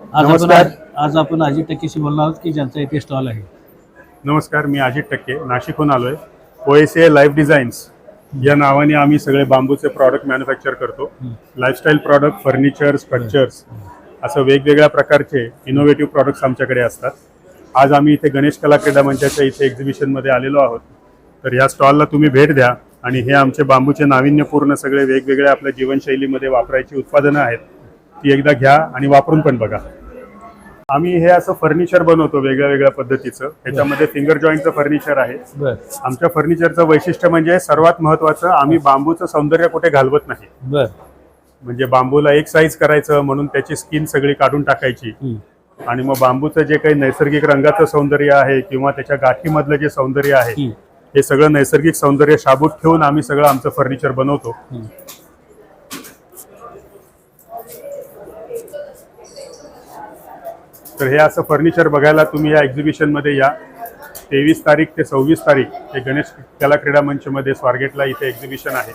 आज आपण नमस्कार. आज आपण अजित टक्केशी बोलणार आहोत की ज्यांचा इथे स्टॉल आहे. नमस्कार मी अजित टक्के नाशिकहून आलोय. ओएसए लाईफ डिझाईन्स या नावाने आम्ही सगळे बांबूचे प्रॉडक्ट मॅन्युफॅक्चर करतो. लाईफस्टाईल प्रॉडक्ट फर्निचर स्ट्रक्चर्स असं वेगवेगळ्या प्रकारचे इनोव्हेटिव्ह प्रॉडक्ट्स आमच्याकडे असतात. आज आम्ही इथे गणेश कला क्रीडा मंचाच्या इथे एक्झिबिशनमध्ये आलेलो आहोत. तर ह्या स्टॉलला तुम्ही भेट द्या आणि हे आमचे बांबूचे नाविन्यपूर्ण सगळे वेगवेगळ्या आपल्या जीवनशैलीमध्ये वापरायची उत्पादनं आहेत. ती एकदा घ्या आणि वापरून पण बघा. आम्ही हे असं फर्निचर बनवतो वेगळ्या वेगळ्या पद्धतीचं. ह्याच्यामध्ये फिंगर जॉईंटचं फर्निचर आहे. आमच्या फर्निचरचं वैशिष्ट्य म्हणजे सर्वात महत्वाचं आम्ही बांबूचं सौंदर्य कुठे घालवत नाही. म्हणजे बांबूला एक साईज करायचं म्हणून त्याची स्किन सगळी काढून टाकायची. आणि मग बांबूचं जे काही नैसर्गिक रंगाचं सौंदर्य आहे किंवा त्याच्या गाठीमधलं जे सौंदर्य आहे. हे सगळं नैसर्गिक सौंदर्य शाबूत ठेवून आम्ही सगळं आमचं फर्निचर बनवतो. तर हे असं फर्निचर बघायला तुम्ही या एक्झिबिशनमध्ये या. तेवीस तारीख ते सव्वीस तारीख हे गणेश कला क्रीडा मंचमध्ये स्वारगेटला इथे एक्झिबिशन आहे.